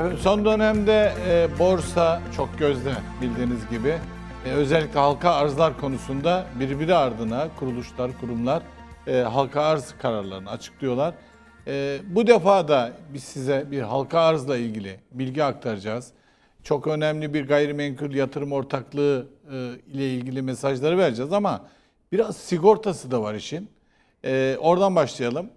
Son dönemde e, borsa çok gözde bildiğiniz gibi. E, özellikle halka arzlar konusunda birbiri ardına kuruluşlar, kurumlar e, halka arz kararlarını açıklıyorlar. E, bu defa da biz size bir halka arzla ilgili bilgi aktaracağız. Çok önemli bir gayrimenkul yatırım ortaklığı e, ile ilgili mesajları vereceğiz ama biraz sigortası da var işin. E, oradan başlayalım.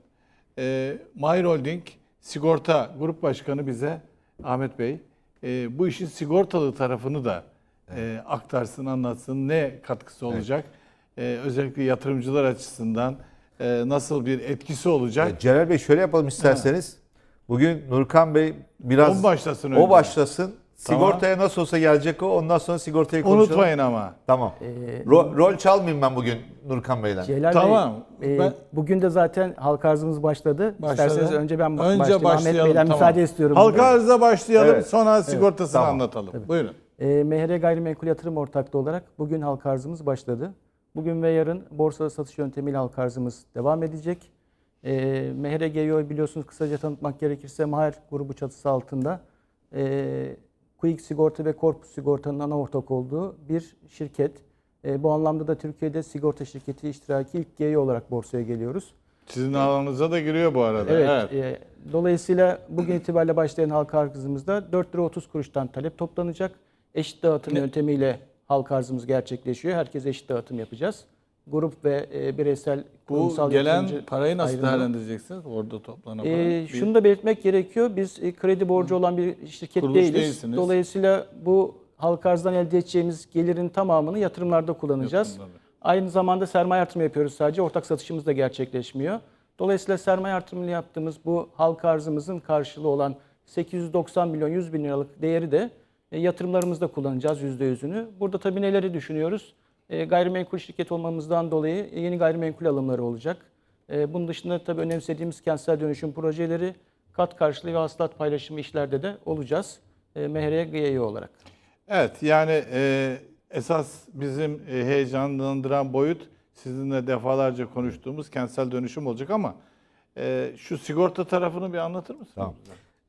E, Mahir Holding Sigorta Grup Başkanı bize Ahmet Bey e, bu işin sigortalı tarafını da e, aktarsın, anlatsın. Ne katkısı olacak? E, özellikle yatırımcılar açısından e, nasıl bir etkisi olacak? E, Celal Bey şöyle yapalım isterseniz. Bugün Nurkan Bey biraz O başlasın O önce. başlasın. Tamam. Sigortaya nasıl olsa gelecek o. Ondan sonra sigortayı konuşalım. Unutmayın ama. Tamam. Ee, Ro- rol çalmayayım ben bugün Nurkan Bey'den. Celal Tamam. Bey, e, Ben- bugün de zaten halka arzımız başladı. Başladı. İsterseniz önce ben Önce başlayayım. Ahmet başlayalım, Bey'den tamam. müsaade istiyorum. Halka burada. başlayalım Evet. sonra sigortasını tamam. anlatalım. Buyurun. E, MHR Gayrimenkul Yatırım Ortaklığı olarak bugün halka arzımız başladı. Bugün ve yarın borsada satış yöntemiyle halka arzımız devam edecek. E, MHR GYO biliyorsunuz kısaca tanıtmak gerekirse Maher grubu çatısı altında e, Quick Sigorta ve Corpus Sigorta'nın ana ortak olduğu bir şirket. E, bu anlamda da Türkiye'de sigorta şirketi iştiraki ilk GYO olarak borsaya geliyoruz. Sizin alanınıza da giriyor bu arada. Evet. e, dolayısıyla bugün itibariyle başlayan halka arzımızda 4 lira 30 kuruştan talep toplanacak. Eşit dağıtım Ne? yöntemiyle halka arzımız gerçekleşiyor. Herkes eşit dağıtım yapacağız. Grup ve e, bireysel Bu kurumsal gelen yatırımcı parayı nasıl ayrımı. değerlendireceksiniz? Orada toplanan. Bir- şunu da belirtmek gerekiyor. Biz e, kredi borcu olan bir şirket Kuruluş değiliz. değilsiniz. Dolayısıyla bu halka arzdan elde edeceğimiz gelirin tamamını yatırımlarda kullanacağız. Yatırımlarda. Aynı zamanda sermaye artırımı yapıyoruz sadece. Ortak satışımız da gerçekleşmiyor. Dolayısıyla sermaye artırımını yaptığımız bu halka arzımızın karşılığı olan 890 milyon 100 bin liralık değeri de e, yatırımlarımızda kullanacağız %100'ünü. Burada tabii neleri düşünüyoruz? E, gayrimenkul şirket olmamızdan dolayı yeni gayrimenkul alımları olacak. E, bunun dışında tabii önemsediğimiz kentsel dönüşüm projeleri, kat karşılığı ve hasılat paylaşımı işlerde de olacağız. E, MHR GYO olarak. Evet yani e, esas bizim heyecanlandıran boyut sizinle defalarca konuştuğumuz kentsel dönüşüm olacak ama e, şu sigorta tarafını bir anlatır mısınız? Tamam.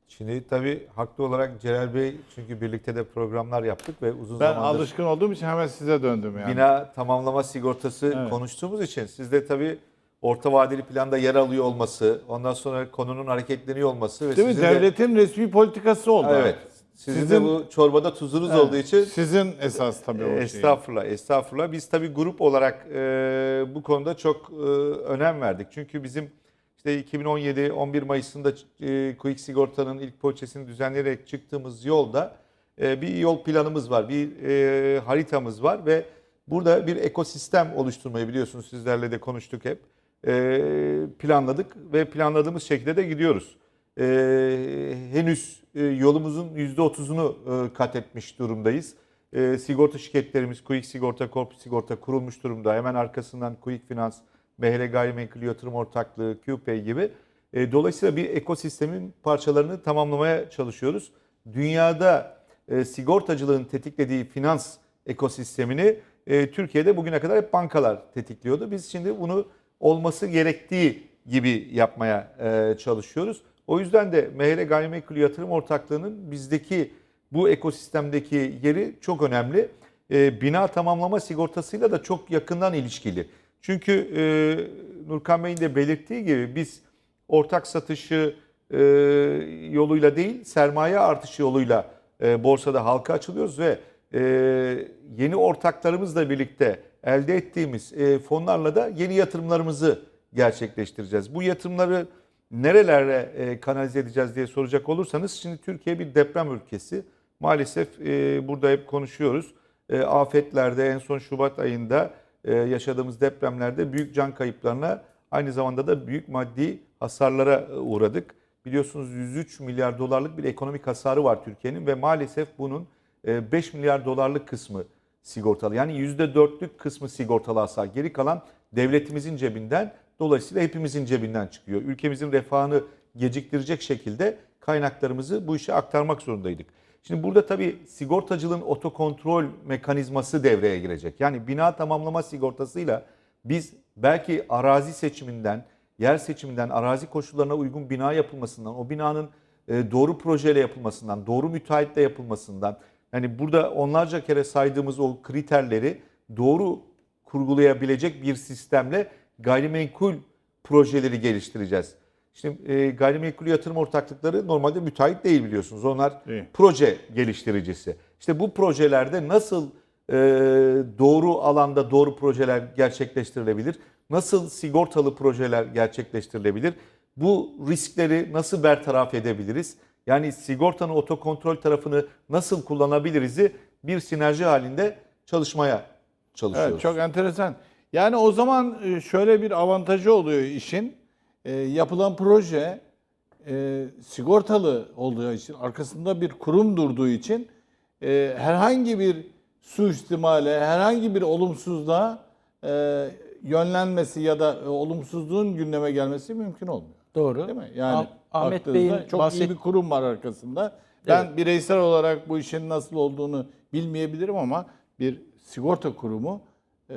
Şimdi tabii haklı olarak Celal Bey çünkü birlikte de programlar yaptık ve uzun Ben zamandır alışkın olduğum için hemen size döndüm yani. bina tamamlama sigortası Evet. konuştuğumuz için siz de tabii orta vadeli planda yer alıyor olması, ondan sonra konunun hareketleniyor olması ve Değil mi? sizin de- Devletin resmi politikası oldu. evet. Sizin, Sizin- de bu çorbada tuzunuz Evet, olduğu için Sizin esas tabii o şey. Estağfurullah, estağfurullah. Biz tabii grup olarak e, bu konuda çok e, önem verdik. Çünkü bizim işte 2017 11 Mayıs'ında e, Quick Sigorta'nın ilk poliçesini düzenleyerek çıktığımız yolda e, bir yol planımız var, bir e, haritamız var ve burada bir ekosistem oluşturmayı biliyorsunuz sizlerle de konuştuk hep. E, planladık ve planladığımız şekilde de gidiyoruz. E, henüz e, yolumuzun %30'unu e, kat etmiş durumdayız. E, sigorta şirketlerimiz Quick Sigorta, Corp Sigorta kurulmuş durumda. Hemen arkasından Quick Finans, MHR Gayrimenkul Yatırım Ortaklığı, QPay gibi. E, dolayısıyla bir ekosistemin parçalarını tamamlamaya çalışıyoruz. Dünyada e, sigortacılığın tetiklediği finans ekosistemini e, Türkiye'de bugüne kadar hep bankalar tetikliyordu. Biz şimdi bunu olması gerektiği gibi yapmaya e, çalışıyoruz. O yüzden de MHR Gayrimenkul Yatırım Ortaklığı'nın bizdeki bu ekosistemdeki yeri çok önemli. E, bina tamamlama sigortasıyla da çok yakından ilişkili. Çünkü e, Nurkan Bey'in de belirttiği gibi biz ortak satışı e, yoluyla değil sermaye artışı yoluyla e, borsada halka açılıyoruz ve e, yeni ortaklarımızla birlikte elde ettiğimiz e, fonlarla da yeni yatırımlarımızı gerçekleştireceğiz. Bu yatırımları nerelere e, kanalize edeceğiz diye soracak olursanız şimdi Türkiye bir deprem ülkesi. Maalesef e, burada hep konuşuyoruz. E, afetlerde en son Şubat ayında yaşadığımız depremlerde büyük can kayıplarına aynı zamanda da büyük maddi hasarlara e, uğradık. Biliyorsunuz 103 milyar dolarlık bir ekonomik hasarı var Türkiye'nin ve maalesef bunun e, 5 milyar dolarlık kısmı sigortalı. Yani %4'lük kısmı sigortalı hasar. Geri kalan devletimizin cebinden dolayısıyla hepimizin cebinden çıkıyor. Ülkemizin refahını geciktirecek şekilde kaynaklarımızı bu işe aktarmak zorundaydık. Şimdi burada tabii sigortacılığın otokontrol mekanizması devreye girecek. Yani bina tamamlama sigortasıyla biz belki arazi seçiminden, yer seçiminden, arazi koşullarına uygun bina yapılmasından, o binanın e, doğru projeyle yapılmasından, doğru müteahhitle yapılmasından, hani burada onlarca kere saydığımız o kriterleri doğru kurgulayabilecek bir sistemle gayrimenkul projeleri geliştireceğiz. Şimdi e, gayrimenkul yatırım ortaklıkları normalde müteahhit değil biliyorsunuz. Onlar Değil. proje geliştiricisi. İşte bu projelerde nasıl e, doğru alanda doğru projeler gerçekleştirilebilir? Nasıl sigortalı projeler gerçekleştirilebilir? Bu riskleri nasıl bertaraf edebiliriz? Yani sigortanın otokontrol tarafını nasıl kullanabiliriz'i bir sinerji halinde çalışmaya çalışıyoruz. Evet, çok enteresan. Yani o zaman e, şöyle bir avantajı oluyor işin. E, yapılan proje e, sigortalı olduğu için, arkasında bir kurum durduğu için e, herhangi bir suistimale, herhangi bir olumsuzluğa e, yönlenmesi ya da e, olumsuzluğun gündeme gelmesi mümkün olmuyor. Doğru. Değil mi? Yani Ah- Ahmet Bey'in çok bahset- iyi bir kurum var arkasında. Ben bireysel olarak bu işin nasıl olduğunu bilmeyebilirim ama bir sigorta kurumu e,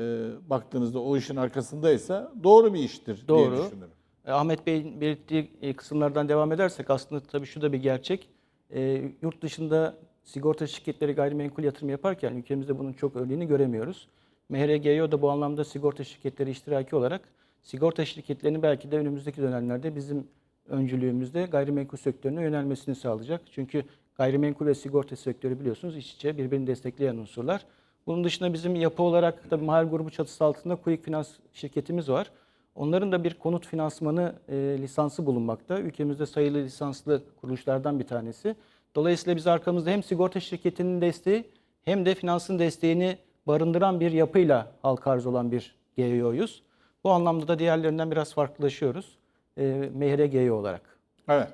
baktığınızda o işin arkasındaysa doğru bir iştir diye Doğru. düşünüyorum. E, Ahmet Bey'in belirttiği e, kısımlardan devam edersek aslında tabii şu da bir gerçek. E, yurt dışında sigorta şirketleri gayrimenkul yatırım yaparken ülkemizde bunun çok örneğini göremiyoruz. MHRGO da bu anlamda sigorta şirketleri iştiraki olarak sigorta şirketlerinin belki de önümüzdeki dönemlerde bizim öncülüğümüzde gayrimenkul sektörüne yönelmesini sağlayacak. Çünkü gayrimenkul ve sigorta sektörü biliyorsunuz iç içe birbirini destekleyen unsurlar. Bunun dışında bizim yapı olarak da Mahal Grubu çatısı altında Quick Finans şirketimiz var. Onların da bir konut finansmanı e, lisansı bulunmakta. Ülkemizde sayılı lisanslı kuruluşlardan bir tanesi. Dolayısıyla biz arkamızda hem sigorta şirketinin desteği hem de finansın desteğini barındıran bir yapıyla halka arz olan bir GEO'yuz. Bu anlamda da diğerlerinden biraz farklılaşıyoruz. E, MHR olarak. Evet.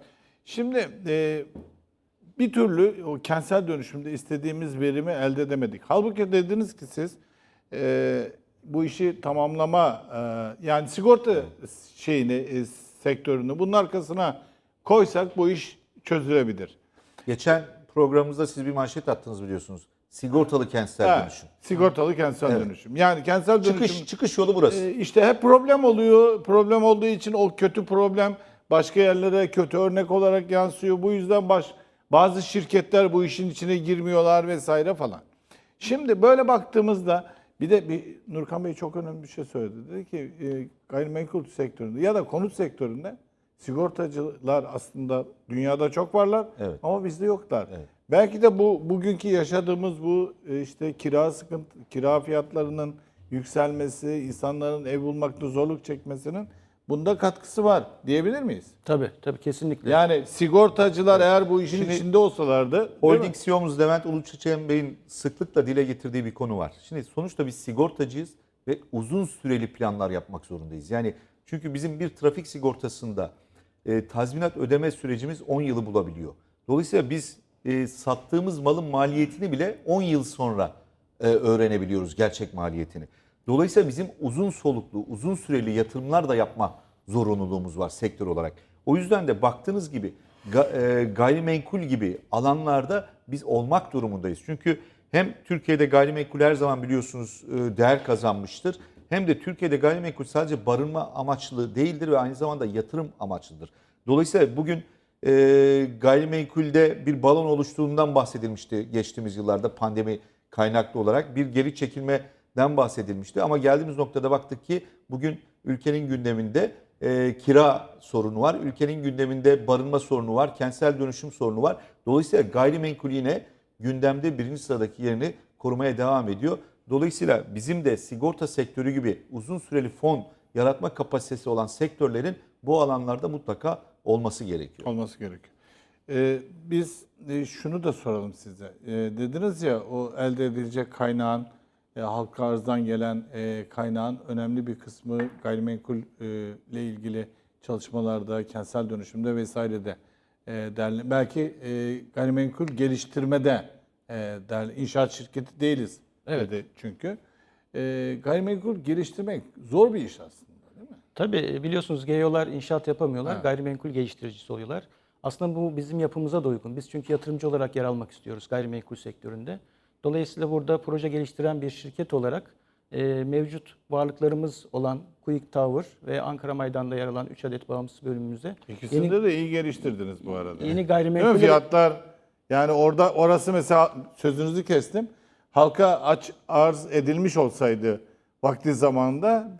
Şimdi e, bir türlü o kentsel dönüşümde istediğimiz verimi elde edemedik. Halbuki dediniz ki siz e, bu işi tamamlama e, yani sigorta şeyini e, sektörünü bunun arkasına koysak bu iş çözülebilir. Geçen programımızda siz bir manşet attınız biliyorsunuz. Sigortalı kentsel Ha, dönüşüm. Sigortalı kentsel dönüşüm. Yani kentsel dönüşüm Çıkış çıkış yolu burası. E, işte hep problem oluyor. Problem olduğu için o kötü problem başka yerlere kötü örnek olarak yansıyor. Bu yüzden baş, bazı şirketler bu işin içine girmiyorlar vesaire falan. Şimdi böyle baktığımızda bir de bir Nurkan Bey çok önemli bir şey söyledi. Dedi ki e, gayrimenkul sektöründe ya da konut sektöründe sigortacılar aslında dünyada çok varlar Evet. ama bizde yoklar. Evet. Belki de bu bugünkü yaşadığımız bu e, işte kira sıkıntı, kira fiyatlarının yükselmesi, insanların ev bulmakta zorluk çekmesinin bunda katkısı var diyebilir miyiz? Tabii tabii kesinlikle. Yani sigortacılar eğer bu işin Şimdi içinde olsalardı? Holding CEO'muz Levent Uluçeçen Bey'in sıklıkla dile getirdiği bir konu var. Şimdi sonuçta biz sigortacıyız ve uzun süreli planlar yapmak zorundayız. Yani çünkü bizim bir trafik sigortasında e, tazminat ödeme sürecimiz 10 yılı bulabiliyor. Dolayısıyla biz e, sattığımız malın maliyetini bile 10 yıl sonra e, öğrenebiliyoruz gerçek maliyetini. Dolayısıyla bizim uzun soluklu, uzun süreli yatırımlar da yapma zorunluluğumuz var sektör olarak. O yüzden de baktığınız gibi e, gayrimenkul gibi alanlarda biz olmak durumundayız. Çünkü hem Türkiye'de gayrimenkul her zaman biliyorsunuz e, değer kazanmıştır. Hem de Türkiye'de gayrimenkul sadece barınma amaçlı değildir ve aynı zamanda yatırım amaçlıdır. Dolayısıyla bugün e, gayrimenkulde bir balon oluştuğundan bahsedilmişti geçtiğimiz yıllarda pandemi kaynaklı olarak bir geri çekilmeden bahsedilmişti. Ama geldiğimiz noktada baktık ki bugün ülkenin gündeminde e, kira sorunu var, ülkenin gündeminde barınma sorunu var, kentsel dönüşüm sorunu var. Dolayısıyla gayrimenkul yine gündemde birinci sıradaki yerini korumaya devam ediyor. Dolayısıyla bizim de sigorta sektörü gibi uzun süreli fon yaratma kapasitesi olan sektörlerin bu alanlarda mutlaka olması gerekiyor. olması gerekiyor. Ee, biz e, şunu da soralım size. Ee, dediniz ya o elde edilecek kaynağın e, halka arzdan gelen e, kaynağın önemli bir kısmı gayrimenkul e, ile ilgili çalışmalarda, kentsel dönüşümde vesairede e, derli. Belki e, gayrimenkul geliştirmede e, derli. İnşaat şirketi değiliz. Evet. dedi çünkü. E, gayrimenkul geliştirmek zor bir iş aslında değil mi? Tabii biliyorsunuz GEO'lar inşaat yapamıyorlar. Evet. Gayrimenkul geliştiricisi oluyorlar. Aslında bu bizim yapımıza da uygun. Biz çünkü yatırımcı olarak yer almak istiyoruz gayrimenkul sektöründe. Dolayısıyla burada proje geliştiren bir şirket olarak e, mevcut varlıklarımız olan Quick Tower ve Ankara Maydan'da yer alan 3 adet bağımsız bölümümüzde İkisini yeni, de iyi geliştirdiniz bu arada. yeni Değil mi? gayrimenkul Fiyatlar yani orada orası mesela sözünüzü kestim. Halka aç arz edilmiş olsaydı vakti zamanında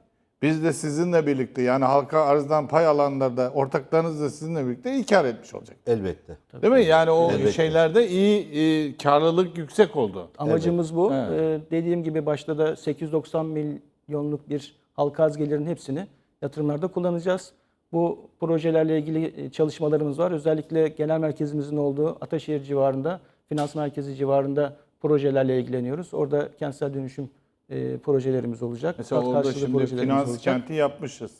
biz de sizinle birlikte yani halka arzdan pay alanlarda ortaklarınız da sizinle birlikte iyi kar etmiş olacak. Elbette. Değil mi? Yani o Elbette. şeylerde iyi e, karlılık yüksek oldu. Amacımız bu. Evet. Ee, dediğim gibi başta da 890 milyonluk bir halka arz gelirin hepsini yatırımlarda kullanacağız. Bu projelerle ilgili e, çalışmalarımız var. Özellikle genel merkezimizin olduğu Ataşehir civarında, finans merkezi civarında projelerle ilgileniyoruz. Orada kentsel dönüşüm e, projelerimiz olacak. Mesela Kat orada şimdi finans olacak. kenti yapmışız.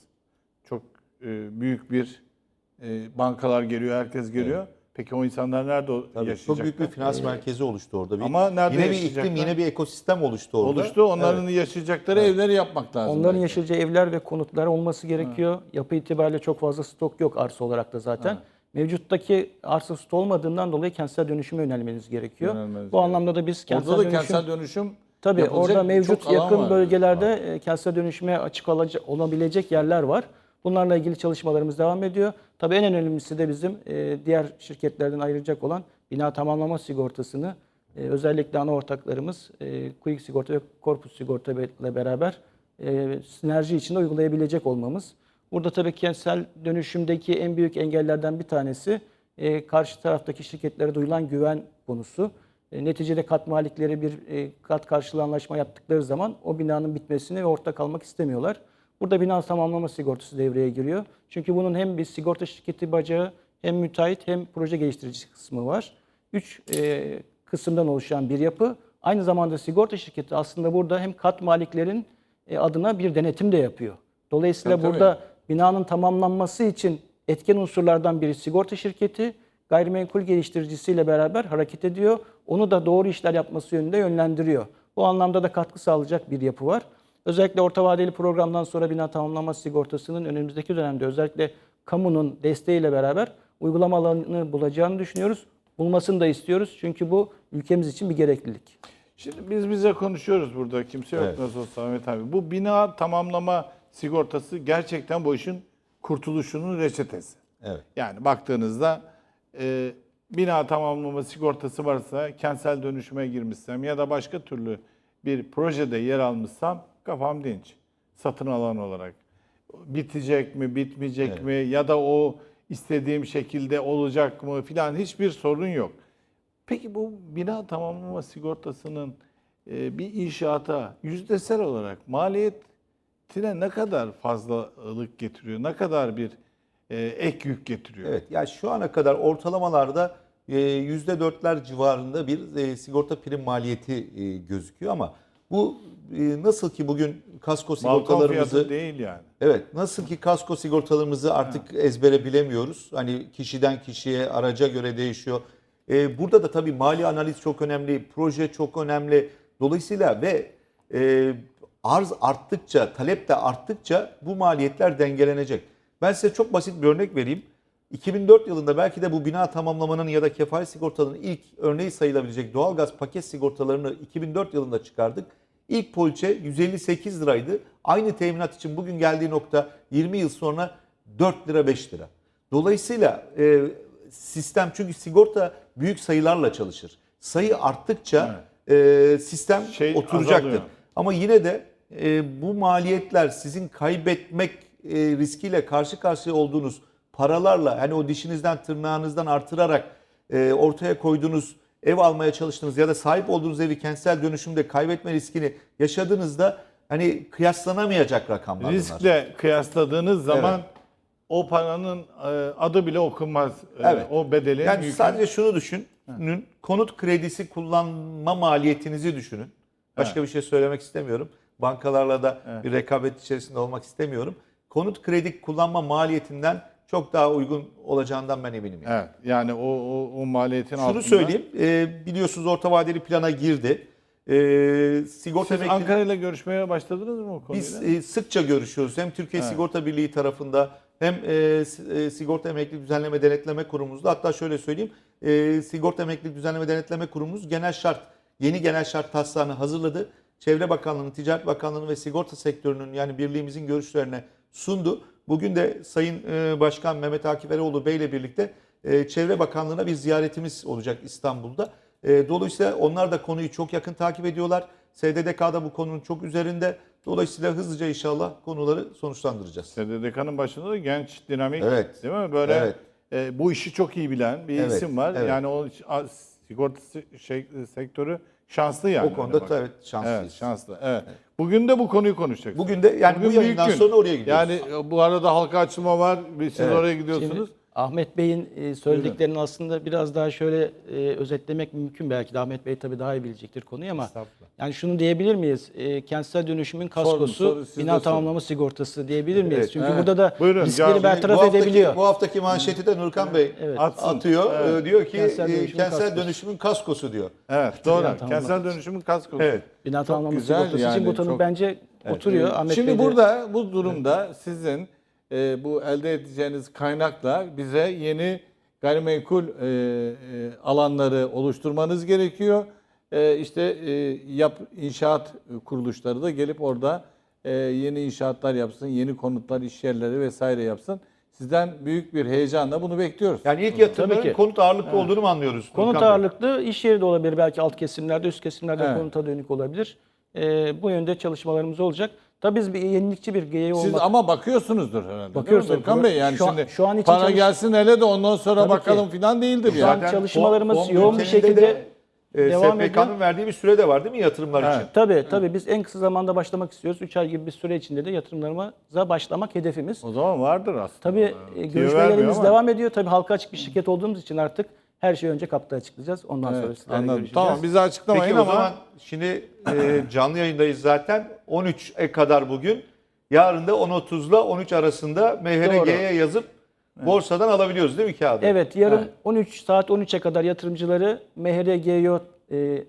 Çok e, büyük bir e, bankalar geliyor, herkes geliyor. Peki o insanlar nerede Tabii, yaşayacak? çok büyük bir finans merkezi oluştu orada. Bir, Ama nerede yine bir iklim, yine bir ekosistem oluştu orada. oluştu. Onların yaşayacakları evleri yapmak lazım. Onların belki. yaşayacağı evler ve konutlar olması gerekiyor. Yapı itibariyle çok fazla stok yok arsa olarak da zaten. Mevcuttaki arsa stok olmadığından dolayı kentsel dönüşüme yönelmeniz gerekiyor. Yönelmeniz Bu gerekiyor. anlamda da biz kentsel Orada da dönüşüm kentsel dönüşüm Tabii yapılacak orada mevcut yakın var. bölgelerde e, kentsel dönüşüme açık olabilecek yerler var. Bunlarla ilgili çalışmalarımız devam ediyor. Tabii en önemlisi de bizim e, diğer şirketlerden ayrılacak olan bina tamamlama sigortasını e, özellikle ana ortaklarımız Quick Sigorta ve Corpus Sigorta ile beraber sinerji içinde uygulayabilecek olmamız. Burada tabii kentsel dönüşümdeki en büyük engellerden bir tanesi karşı taraftaki şirketlere duyulan güven konusu. E, Neticede kat malikleri bir e, kat karşılığı anlaşma yaptıkları zaman o binanın bitmesini ve ortak kalmak istemiyorlar. Burada bina tamamlama sigortası devreye giriyor. Çünkü bunun hem bir sigorta şirketi bacağı hem müteahhit hem proje geliştirici kısmı var. Üç e, kısımdan oluşan bir yapı. Aynı zamanda sigorta şirketi aslında burada hem kat maliklerin e, adına bir denetim de yapıyor. Dolayısıyla Tabii, tabii. burada binanın tamamlanması için etken unsurlardan biri sigorta şirketi, gayrimenkul geliştiricisiyle beraber hareket ediyor. Onu da doğru işler yapması yönünde yönlendiriyor. Bu anlamda da katkı sağlayacak bir yapı var. Özellikle orta vadeli programdan sonra bina tamamlanma sigortasının önümüzdeki dönemde özellikle kamunun desteğiyle beraber uygulama alanını bulacağını düşünüyoruz. Bulmasını da istiyoruz çünkü bu ülkemiz için bir gereklilik. Şimdi biz bize konuşuyoruz burada. Kimse yok Evet. nasıl olsa Ahmet abi. Bu bina tamamlama sigortası gerçekten bu işin kurtuluşunun reçetesi. Evet. Yani baktığınızda e, bina tamamlama sigortası varsa kentsel dönüşüme girmişsem ya da başka türlü bir projede yer almışsam kafam dinç. Satın alan olarak. Bitecek mi, bitmeyecek Evet. mi ya da o istediğim şekilde olacak mı filan hiçbir sorun yok. Peki bu bina tamamlama sigortasının e, bir inşaata yüzdesel olarak maliyetine ne kadar fazlalık getiriyor? Ne kadar bir e, ek yük getiriyor? Evet. Ya şu ana kadar ortalamalarda e, %4'ler civarında bir e, sigorta prim maliyeti e, gözüküyor ama bu e, nasıl ki bugün kasko sigortalarımızı değil yani. Evet, nasıl ki kasko sigortalarımızı artık ezbere bilemiyoruz. Hani kişiden kişiye, araca göre değişiyor. Burada da tabii mali analiz çok önemli, proje çok önemli. Dolayısıyla ve e, arz arttıkça, talep de arttıkça bu maliyetler dengelenecek. Ben size çok basit bir örnek vereyim. 2004 yılında belki de bu bina tamamlamanın ya da kefalet sigortalarının ilk örneği sayılabilecek doğalgaz paket sigortalarını 2004 yılında çıkardık. İlk poliçe 158 liraydı. Aynı teminat için bugün geldiği nokta 20 yıl sonra 4 lira 5 lira. Dolayısıyla e, sistem çünkü sigorta büyük sayılarla çalışır. Sayı arttıkça e, sistem Şey oturacaktır. azalıyor. Ama yine de e, bu maliyetler sizin kaybetmek e, riskiyle karşı karşıya olduğunuz paralarla hani o dişinizden tırnağınızdan artırarak e, ortaya koyduğunuz ev almaya çalıştığınız ya da sahip olduğunuz evi kentsel dönüşümde kaybetme riskini yaşadığınızda hani kıyaslanamayacak rakamlar bunlar. Riskle kıyasladığınız zaman o paranın e, adı bile okunmaz. E, Evet. O bedelin Yani yükü- sadece şunu düşünün. Konut kredisi kullanma maliyetinizi düşünün. Başka bir şey söylemek istemiyorum. Bankalarla da bir rekabet içerisinde olmak istemiyorum. Konut kredi kullanma maliyetinden çok daha uygun olacağından ben eminim. yani. Evet. Yani o, o, o maliyetin altında. Şunu söyleyeyim. e, biliyorsunuz orta vadeli plana girdi. E, sigorta Siz emekli- Ankara ile görüşmeye başladınız mı o konuyla? Biz e, sıkça görüşüyoruz. Hem Türkiye Evet. Sigorta Birliği tarafında hem e, e, Sigorta Emeklilik Düzenleme Denetleme Kurumumuzda hatta şöyle söyleyeyim. E, Sigorta Emeklilik Düzenleme Denetleme Kurumumuz genel şart, yeni genel şart taslağını hazırladı. Çevre Bakanlığı'nın, Ticaret Bakanlığı'nın ve sigorta sektörünün yani birliğimizin görüşlerine sundu. Bugün de Sayın e, Başkan Mehmet Akif Eroğlu Bey ile birlikte e, Çevre Bakanlığı'na bir ziyaretimiz olacak İstanbul'da. E, Dolayısıyla onlar da konuyu çok yakın takip ediyorlar. SDDK'da bu konunun çok üzerinde. Dolayısıyla hızlıca inşallah konuları sonuçlandıracağız. SDDK'nın başında da genç, dinamik Evet. değil mi? Böyle Evet. e, bu işi çok iyi bilen bir Evet, isim var. evet. Yani o sigorta şey, sektörü şanslı yani. O konuda evet şanslıyız. Evet, şanslı. Evet. Bugün de bu konuyu konuşacağız. Bugün de yani Bugün bu yayından sonra oraya gidiyoruz. Yani e, bu arada halka açılma var. bir Siz Evet. oraya gidiyorsunuz. Şimdi Ahmet Bey'in e, söylediklerini aslında biraz daha şöyle e, özetlemek mümkün belki de Ahmet Bey tabii daha iyi bilecektir konuyu ama yani şunu diyebilir miyiz? E, kentsel dönüşümün kaskosu, soru siz de bina sorun. tamamlama sigortası diyebilir miyiz? Evet, Çünkü evet. burada da Buyurun, riskleri cevap- bertaraf bu haftaki, edebiliyor. Bu haftaki manşeti de Nurkan Bey Evet. Atsın. atıyor. Evet. Diyor ki Kentsel e, dönüşümün kentsel kaskosu. dönüşümün kaskosu diyor. Evet, doğru. tamam. Kentsel dönüşümün kaskosu. Evet. Bina tamamlama sigortası yani, için bu tanım çok- bence oturuyor. Evet. Ahmet Şimdi Bey de- burada bu durumda sizin e, bu elde edeceğiniz kaynakla bize yeni gayrimenkul e, e, alanları oluşturmanız gerekiyor. E, işte e, yap inşaat kuruluşları da gelip orada e, yeni inşaatlar yapsın, yeni konutlar, iş yerleri vesaire yapsın. Sizden büyük bir heyecanla bunu bekliyoruz. Yani ilk yatırımların konut ağırlıklı olduğunu mu anlıyoruz? Konut ağırlıklı iş yeri de olabilir belki alt kesimlerde, üst kesimlerde Evet. konuta dönük olabilir. Ee, bu yönde çalışmalarımız olacak. Tabii biz bir yenilikçi bir GE Siz olmak ama bakıyorsunuzdur herhalde. Bakıyoruz. Nurkan Bey yani Şu an- şimdi şu an için para çalış- gelsin hele de ondan sonra Tabii bakalım ki. filan değildir Şu an yani. çalışmalarımız Fon- fon yoğun bir şekilde de, e, devam SPK'nın ediyor. verdiği bir süre de var değil mi yatırımlar Evet. için? Tabii tabii biz en kısa zamanda başlamak istiyoruz. 3 ay gibi bir süre içinde de yatırımlarımıza başlamak hedefimiz. O zaman vardır aslında. Tabii Yani. e, Tüyo görüşmelerimiz devam ediyor. Tabii halka açık bir şirket olduğumuz için artık her şeyi önce kapta açıklayacağız. Ondan sonra Evet, sizlerle anladım. görüşeceğiz. Tamam bize açıklamayın Peki o ama zaman şimdi e, canlı yayındayız zaten. 13'e kadar bugün. Yarın da 10.30'la 13 arasında MHRG'ye yazıp borsadan alabiliyoruz değil mi kağıdı? Evet yarın Evet. 13 saat 13'e kadar yatırımcıları MHRGO e,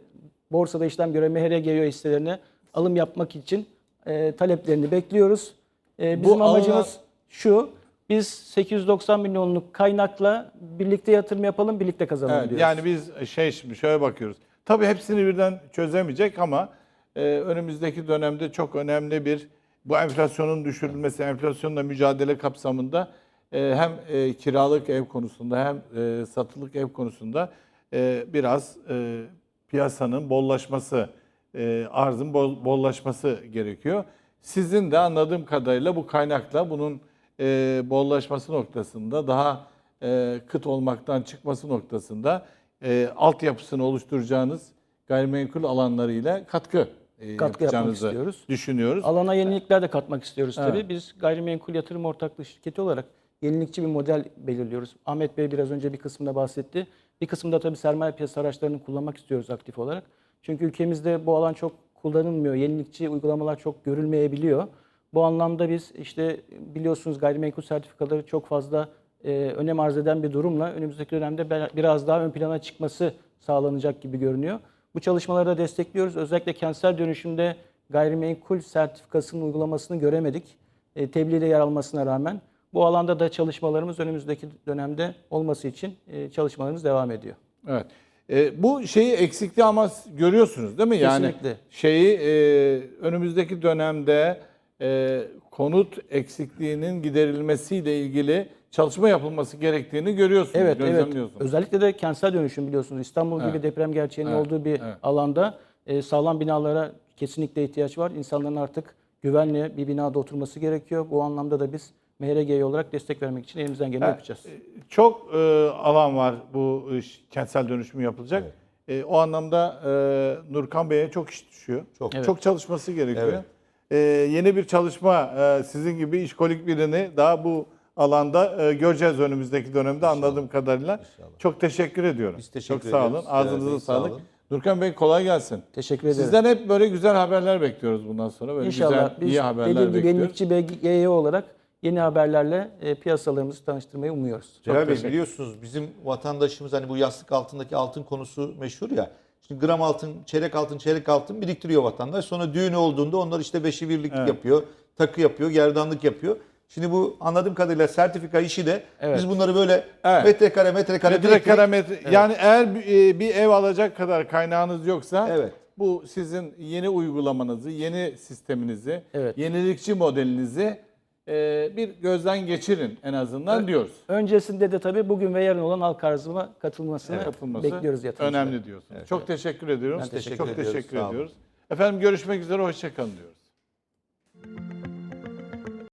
borsada işlem gören MHRGO hisselerine alım yapmak için e, taleplerini bekliyoruz. E, bizim Bu amacımız alınan- şu. Biz 890 milyonluk kaynakla birlikte yatırım yapalım, birlikte kazanalım evet, diyoruz. yani biz şey şimdi şöyle bakıyoruz. Tabii hepsini birden çözemeyecek ama e, önümüzdeki dönemde çok önemli bir bu enflasyonun düşürülmesi, enflasyonla mücadele kapsamında e, hem e, kiralık ev konusunda hem e, satılık ev konusunda e, biraz e, piyasanın bollaşması, e, arzın bol, bollaşması gerekiyor. Sizin de anladığım kadarıyla bu kaynakla bunun e, bollaşması noktasında daha e, kıt olmaktan çıkması noktasında e, altyapısını oluşturacağınız gayrimenkul alanlarıyla katkı, e, Katkı yapmak istiyoruz. düşünüyoruz. Alana yenilikler de katmak istiyoruz Evet. tabii. Biz gayrimenkul yatırım ortaklığı şirketi olarak yenilikçi bir model belirliyoruz. Ahmet Bey biraz önce bir kısmında bahsetti. Bir kısmında tabii sermaye piyasası araçlarını kullanmak istiyoruz aktif olarak. Çünkü ülkemizde bu alan çok kullanılmıyor. Yenilikçi uygulamalar çok görülmeyebiliyor. Bu anlamda biz işte biliyorsunuz gayrimenkul sertifikaları çok fazla e, önem arz eden bir durumla önümüzdeki dönemde biraz daha ön plana çıkması sağlanacak gibi görünüyor. Bu çalışmaları da destekliyoruz. Özellikle kentsel dönüşümde gayrimenkul sertifikasının uygulamasını göremedik. E, tebliğde yer almasına rağmen. Bu alanda da çalışmalarımız önümüzdeki dönemde olması için e, çalışmalarımız devam ediyor. Evet. E, bu şeyi eksikliği ama görüyorsunuz değil mi? Yani Kesinlikle. şeyi e, önümüzdeki dönemde e, konut eksikliğinin giderilmesiyle ilgili çalışma yapılması gerektiğini görüyorsunuz, Evet, evet. gözlemliyorsunuz. Özellikle de kentsel dönüşüm biliyorsunuz. İstanbul gibi Evet. deprem gerçeğinin Evet, olduğu bir evet. alanda e, sağlam binalara kesinlikle ihtiyaç var. İnsanların artık güvenli bir binada oturması gerekiyor. Bu anlamda da biz MHRG olarak destek vermek için elimizden geleni yapacağız. Çok e, alan var bu iş, kentsel dönüşümü yapılacak. E, o anlamda e, Nurkan Bey'e çok iş düşüyor. Çok. Evet. Çok çalışması gerekiyor. Evet. E, yeni bir çalışma e, sizin gibi işkolik birini daha bu alanda e, göreceğiz önümüzdeki dönemde anladığım kadarıyla. Çok teşekkür ediyorum. Biz teşekkür çok sağ olun. ediyoruz. Ağzınıza Evet, sağ sağlık. olun. Nurkan Bey kolay gelsin. Teşekkür ederim. Sizden hep böyle güzel haberler bekliyoruz bundan sonra. Böyle İnşallah güzel, biz iyi haberler dediğim gibi bekliyoruz. yenilikçi BGE olarak yeni haberlerle e, piyasalarımızı tanıştırmayı umuyoruz. Celal Bey biliyorsunuz bizim vatandaşımız hani bu yastık altındaki altın konusu meşhur ya. Şimdi gram altın, çeyrek altın, çeyrek altın biriktiriyor vatandaş. Sonra düğün olduğunda onlar işte beşi birlik Evet. yapıyor, takı yapıyor, gerdanlık yapıyor. Şimdi bu anladığım kadarıyla sertifika işi de Evet. biz bunları böyle Evet. metrekare metrekare Metrekare metre. Yani eğer bir- e, bir ev alacak kadar kaynağınız yoksa Evet. bu sizin yeni uygulamanızı, yeni sisteminizi, Evet. yenilikçi modelinizi e, bir gözden geçirin en azından diyoruz. Öncesinde de tabii bugün ve yarın olan halk arzına katılmasını Katılması bekliyoruz yatırımcıları. önemli diyorsunuz. Çok teşekkür ediyoruz. Ben teşekkür Çok ediyoruz. teşekkür ediyoruz. Efendim görüşmek üzere, hoşçakalın diyoruz.